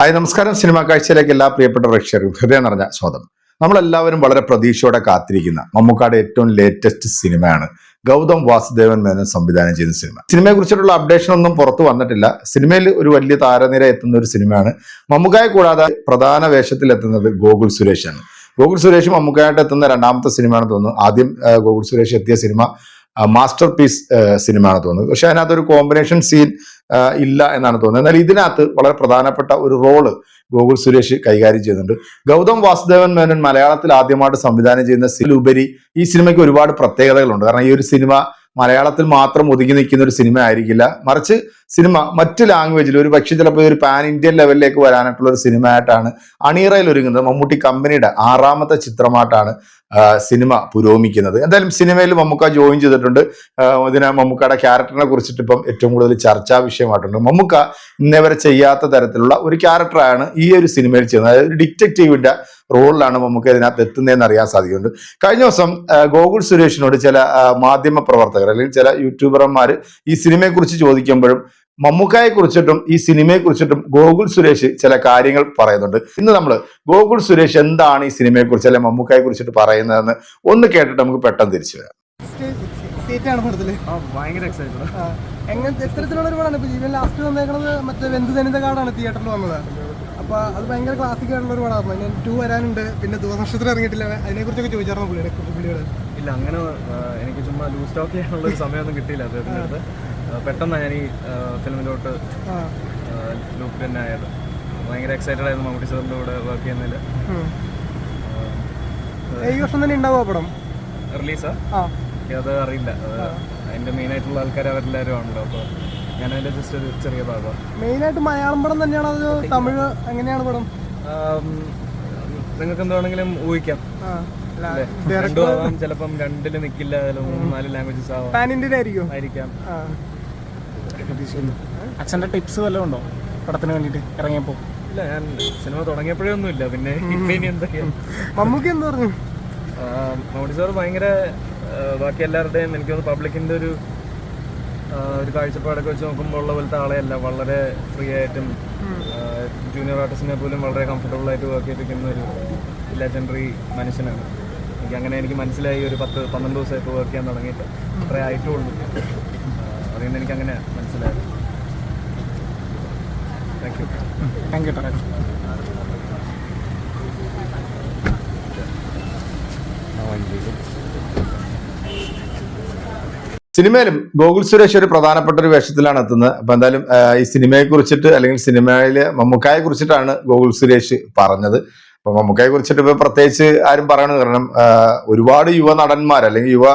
Hi നമസ്കാരം. Cinema കാഴ്ചയിലേക്ക് എല്ലാ പ്രിയപ്പെട്ട പ്രേക്ഷകർക്കും ഹൃദയം നിറഞ്ഞ സ്വാഗതം. നമ്മളെല്ലാവരും വളരെ പ്രതീക്ഷയോടെ കാത്തിരിക്കുന്ന മമ്മൂക്കാട് ഏറ്റവും ലേറ്റസ്റ്റ് സിനിമയാണ് ഗൗതം വാസുദേവൻ മേനോൻ സംവിധാനം ചെയ്യുന്ന സിനിമ. സിനിമയെ കുറിച്ചിട്ടുള്ള അപ്ഡേഷൻ ഒന്നും പുറത്തു വന്നിട്ടില്ല. സിനിമയിൽ ഒരു വലിയ താരനിര എത്തുന്ന ഒരു സിനിമയാണ്. മമ്മൂക്കായെ കൂടാതെ പ്രധാന വേഷത്തിൽ എത്തുന്നത് ഗോകുൽ സുരേഷാണ്. ഗോകുൽ സുരേഷ് മമ്മൂക്കായിട്ട് എത്തുന്ന രണ്ടാമത്തെ സിനിമയാണെന്ന് തോന്നുന്നു ആദ്യം ഗോകുൽ സുരേഷ് എത്തിയ സിനിമ മാസ്റ്റർ പീസ് സിനിമയാണ് തോന്നുന്നത്. പക്ഷെ അതിനകത്ത് ഒരു കോമ്പിനേഷൻ സീൻ ഇല്ല എന്നാണ് തോന്നുന്നത്. എന്നാൽ ഇതിനകത്ത് വളരെ പ്രധാനപ്പെട്ട ഒരു റോൾ ഗോകുൽ സുരേഷ് കൈകാര്യം ചെയ്യുന്നുണ്ട്. ഗൗതം വാസുദേവൻ മേനോൻ മലയാളത്തിൽ ആദ്യമായിട്ട് സംവിധാനം ചെയ്യുന്ന സിലുപരി ഈ സിനിമയ്ക്ക് ഒരുപാട് പ്രത്യേകതകളുണ്ട്. കാരണം ഈ ഒരു സിനിമ മലയാളത്തിൽ മാത്രം ഒതുങ്ങി നിൽക്കുന്ന ഒരു സിനിമ ആയിരിക്കില്ല. മറിച്ച് സിനിമ മറ്റു ലാംഗ്വേജിൽ ഒരു പക്ഷേ ചിലപ്പോൾ ഒരു പാൻ ഇന്ത്യൻ ലെവലിലേക്ക് വരാനായിട്ടുള്ള ഒരു സിനിമ ആയിട്ടാണ് അണീറയിൽ ഒരുങ്ങുന്നത്. മമ്മൂട്ടി കമ്പനിയുടെ ആറാമത്തെ ചിത്രമായിട്ടാണ് സിനിമ പുരോഗമിക്കുന്നത്. എന്തായാലും സിനിമയിൽ മമ്മൂക്ക ജോയിൻ ചെയ്തിട്ടുണ്ട്. ഇതിനെ മമ്മൂക്കയുടെ ക്യാരക്ടറിനെ കുറിച്ചിട്ട് ഇപ്പം ഏറ്റവും കൂടുതൽ ചർച്ചാ വിഷയമായിട്ടുണ്ട്. മമ്മൂക്ക ഇന്നേവരെ ചെയ്യാത്ത തരത്തിലുള്ള ഒരു ക്യാരക്ടറാണ് ഈ ഒരു സിനിമയിൽ ചെയ്യുന്നത്. അതായത് ഡിറ്റക്റ്റീവിന്റെ റോളിലാണ് മമ്മൂക്ക ഇതിനകത്ത് എത്തുന്നതെന്ന് അറിയാൻ സാധിക്കുന്നുണ്ട്. കഴിഞ്ഞ ദിവസം ഗോകുൽ സുരേഷിനോട് ചില മാധ്യമ പ്രവർത്തകർ അല്ലെങ്കിൽ ചില യൂട്യൂബർമാർ ഈ സിനിമയെക്കുറിച്ച് ചോദിക്കുമ്പോഴും മമ്മൂക്കായെ കുറിച്ചിട്ടും ഈ സിനിമയെ കുറിച്ചിട്ടും ഗോകുൽ സുരേഷ് ചില കാര്യങ്ങൾ പറയുന്നുണ്ട്. ഇന്ന് നമ്മൾ ഗോകുൽ സുരേഷ് എന്താണ് ഈ സിനിമയെ കുറിച്ച് അല്ലെ മമ്മൂക്കായെ കുറിച്ചിട്ട് പറയുന്നതെന്ന് ഒന്ന് കേട്ടിട്ട് നമുക്ക് പെട്ടെന്ന് തിരിച്ചു വരാം. എങ്ങനത്തെ എത്തരത്തിലുള്ള ഒരു പടമാണ്? ഇപ്പൊ ജീവൻ ലാസ്റ്റ് വന്നേക്കുന്നത് മറ്റേ വെന്ത് ജനിത കാർഡാണ് തിയേറ്ററിൽ വന്നത്. അപ്പൊ അത് ഭയങ്കര ക്ലാസിക് ആയിട്ടുള്ള ഒരു പടമാണ് ഞാൻ ടു വരാനുണ്ട്. പിന്നെ ദൂരനക്ഷത്രം ഇറങ്ങിയിട്ടില്ല. അതിനെ കുറിച്ചൊക്കെ ചോദിച്ചായിരുന്നു പുള്ളിയുടെ പുള്ളിയോട് ഇല്ല അങ്ങനെ എനിക്ക് ചുമ്മാ ലൂസ് ടോക്ക് ചെയ്യാനുള്ള ഒരു സമയമൊന്നും കിട്ടിയില്ല അദ്ദേഹത്തിന്റെ അടുത്ത്. പെട്ടെന്നാണ് ഞാൻ ഈ ഫിലിമിലോട്ട് ലുക്ക് ലൂപ്പ് തന്നെ ആയത്. ഭയങ്കര എക്സൈറ്റഡ് ആയിരുന്നു മമ്മൂട്ടി സാറിന്റെ കൂടെ വർക്ക് ചെയ്യുന്നതിൽ. ഈ വർഷം തന്നെ ഉണ്ടാവുക പടം? റിലീസാ? അത് അറിയില്ല. അതിന്റെ മെയിൻ ആയിട്ടുള്ള ആൾക്കാർ അവരെല്ലാവരും ആണല്ലോ. അപ്പോൾ ഞാൻ അതിന്റെ ജസ്റ്റ് ഒരു ചെറിയ ഭാഗം. മെയിനായിട്ട് മലയാളം പടം തന്നെയാണ് അത് തമിഴ് എങ്ങനെയാണ് പടം? നിങ്ങൾക്ക് എന്താണെങ്കിലും ഊഹിക്കാം. രണ്ടും ആവാം ചിലപ്പം രണ്ടിൽ നിൽക്കില്ല മൂന്ന് നാല് ലാംഗ്വേജസ് ആവാം. ആയിരിക്കും. ആ അച്ഛന്റെ ടിപ്സ് വല്ലതും ഉണ്ടോ? പടത്തിന് വേണ്ടിയിട്ട് ഇറങ്ങിയപ്പോൾ? ഇല്ല ഞാൻ സിനിമ തുടങ്ങിയപ്പോഴേ ഒന്നുമില്ല. പിന്നെ ഇപ്പം ഇനി എന്തൊക്കെയാണ് മമ്മൂക്ക് എന്ത് പറഞ്ഞു? മമ്മൂട്ടി സാർ ഭയങ്കര ബാക്കി എല്ലാവരുടെയും എനിക്ക് തോന്നുന്നു പബ്ലിക്കിന്റെ ഒരു ഒരു കാഴ്ചപ്പാടൊക്കെ വെച്ച് നോക്കുമ്പോൾ ഉള്ള പോലത്തെ ആളെയല്ല. വളരെ ഫ്രീ ആയിട്ടും ജൂനിയർ ആർട്ടിസ്റ്റിനെ പോലും വളരെ കംഫർട്ടബിൾ ആയിട്ട് വർക്ക് ചെയ്തിരിക്കുന്ന ഒരു ലെജൻഡറി മനുഷ്യനാണ്. എനിക്ക് അങ്ങനെ എനിക്ക് മനസ്സിലായി. ഒരു പത്ത് പന്ത്രണ്ട് ദിവസമായിട്ട് വർക്ക് ചെയ്യാൻ തുടങ്ങിയിട്ട്. അത്രേ ആയിട്ടുള്ളൂ. അതുകൊണ്ട് എനിക്ക് അങ്ങനെ മനസ്സിലായത് താങ്ക് യു താങ്ക് യു സിനിമയിലും ഗോകുൽ സുരേഷ് ഒരു പ്രധാനപ്പെട്ട ഒരു വേഷത്തിലാണ് എത്തുന്നത്. അപ്പൊ എന്തായാലും ഈ സിനിമയെ കുറിച്ചിട്ട് അല്ലെങ്കിൽ സിനിമയിലെ മമ്മൂക്കായെ കുറിച്ചിട്ടാണ് ഗോകുൽ സുരേഷ് പറഞ്ഞത്. അപ്പൊ മമ്മൂക്കായെ കുറിച്ചിട്ട് ഇപ്പൊ പ്രത്യേകിച്ച് ആരും പറയണത് കാരണം ഒരുപാട് യുവ നടന്മാർ അല്ലെങ്കിൽ യുവ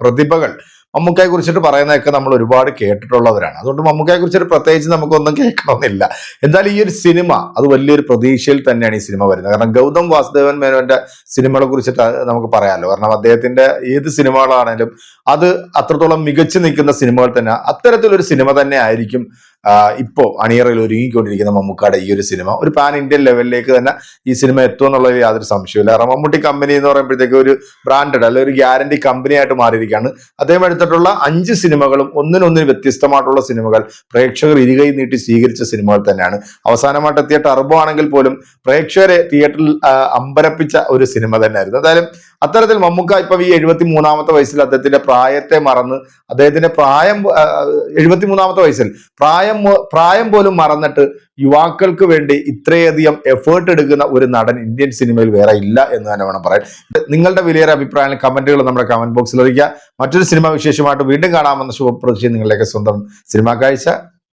പ്രതിഭകൾ മമ്മൂക്കായെ കുറിച്ചിട്ട് പറയുന്നതൊക്കെ നമ്മൾ ഒരുപാട് കേട്ടിട്ടുള്ളവരാണ്. അതുകൊണ്ട് മമ്മൂക്കയെ കുറിച്ചിട്ട് പ്രത്യേകിച്ച് നമുക്കൊന്നും കേൾക്കണമെന്നില്ല എന്തായാലും ഈ ഒരു സിനിമ അത് വലിയൊരു പ്രതീക്ഷയിൽ തന്നെയാണ് ഈ സിനിമ വരുന്നത്. കാരണം ഗൗതം വാസുദേവൻ മേനോന്റെ സിനിമകളെ കുറിച്ചിട്ട് നമുക്ക് പറയാമല്ലോ കാരണം അദ്ദേഹത്തിന്റെ ഏത് സിനിമകളാണേലും അത് അത്രത്തോളം മികച്ചു നിൽക്കുന്ന സിനിമകൾ തന്നെ അത്തരത്തിലൊരു സിനിമ തന്നെ ആയിരിക്കും ഇപ്പോൾ ഇപ്പോ അണിയറയിൽ ഒരുങ്ങിക്കൊണ്ടിരിക്കുന്ന മമ്മൂക്കാടെ ഈ ഒരു സിനിമ. ഒരു പാൻ ഇന്ത്യൻ ലെവലിലേക്ക് തന്നെ ഈ സിനിമ എത്തുമെന്നുള്ളതിൽ യാതൊരു സംശയമില്ല കാരണം മമ്മൂട്ടി കമ്പനി എന്ന് പറയുമ്പോഴത്തേക്ക് ഒരു ബ്രാൻഡഡ് അല്ലെങ്കിൽ ഒരു ഗ്യാരണ്ടി കമ്പനി ആയിട്ട് മാറിയിരിക്കുകയാണ്. അദ്ദേഹം എടുത്തിട്ടുള്ള അഞ്ച് സിനിമകളും ഒന്നിനൊന്നിന് വ്യത്യസ്തമായിട്ടുള്ള സിനിമകൾ പ്രേക്ഷകർ ഇരുകൈ നീട്ടി സ്വീകരിച്ച സിനിമകൾ തന്നെയാണ്. അവസാനമായിട്ട് എത്തിയ ടർബോ ആണെങ്കിൽ പോലും പ്രേക്ഷകരെ തിയേറ്ററിൽ അമ്പരപ്പിച്ച ഒരു സിനിമ തന്നെയായിരുന്നു. എന്തായാലും അത്തരത്തിൽ മമ്മൂക്ക ഇപ്പൊ ഈ എഴുപത്തി മൂന്നാമത്തെ വയസ്സിൽ അദ്ദേഹത്തിന്റെ പ്രായത്തെ മറന്ന് അദ്ദേഹത്തിന്റെ പ്രായം എഴുപത്തി മൂന്നാമത്തെ വയസ്സിൽ പ്രായം പ്രായം പോലും മറന്നിട്ട് യുവാക്കൾക്ക് വേണ്ടി ഇത്രയധികം എഫേർട്ട് എടുക്കുന്ന ഒരു നടൻ ഇന്ത്യൻ സിനിമയിൽ വേറെ ഇല്ല എന്ന് തന്നെ വേണം പറയാൻ. നിങ്ങളുടെ വിലയേറെ അഭിപ്രായങ്ങൾ കമന്റുകൾ നമ്മുടെ കമന്റ് ബോക്സിൽ അറിയിക്കുക. മറ്റൊരു സിനിമ വിശേഷമായിട്ട് വീണ്ടും കാണാമെന്ന ശുഭപ്രതീക്ഷ നിങ്ങളിലേക്ക് സ്വന്തം സിനിമാ കാഴ്ച.